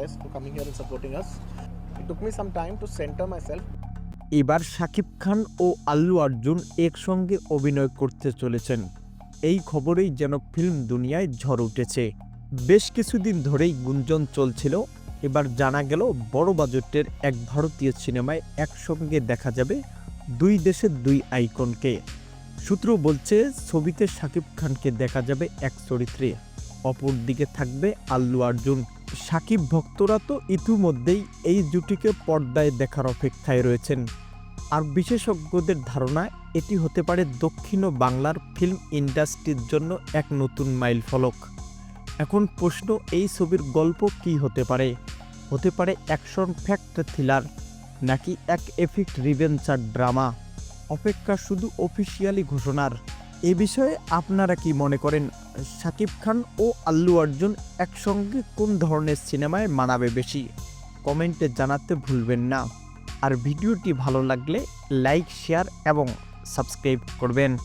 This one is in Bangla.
press for coming here and supporting us. It took me some time to center myself. এবার শাকিব খান ও আল্লু অর্জুন একসঙ্গে অভিনয় করতে চলেছেন। এই খবরেই যেন ফিল্ম দুনিয়ায় ঝড় উঠেছে। বেশ কিছুদিন ধরেই গুঞ্জন চলছিল। এবার জানা গেল বড় বাজেটের এক ভারতীয় সিনেমায় একসঙ্গে দেখা যাবে দুই দেশের দুই আইকনকে। সূত্র বলছে, ছবিতে শাকিব খানকে দেখা যাবে এক চরিত্রে। অপরদিকে থাকবে আল্লু অর্জুন। সাকিব ভক্তরা তো ইতিমধ্যেই এই জুটিকে পর্দায় দেখার অপেক্ষায় রয়েছেন। আর বিশেষজ্ঞদের ধারণা, এটি হতে পারে দক্ষিণ বাংলার ফিল্ম ইন্ডাস্ট্রির জন্য এক নতুন মাইল ফলক। এখন প্রশ্ন, এই ছবির গল্প কি হতে পারে? হতে পারে অ্যাকশন ফ্যাক্ট থ্রিলার নাকি এক এফিক্ট রিভেঞ্চার ড্রামা? অপেক্ষা শুধু অফিসিয়ালি ঘোষণার। এ বিষয়ে আপনারা কি মনে করেন শাকিব খান ও আল্লু অর্জুন একসঙ্গে কোন ধরনের সিনেমায় মানাবে বেশি? কমেন্টে জানাতে ভুলবেন না। আর ভিডিওটি ভালো লাগলে লাইক, শেয়ার এবং সাবস্ক্রাইব করবেন।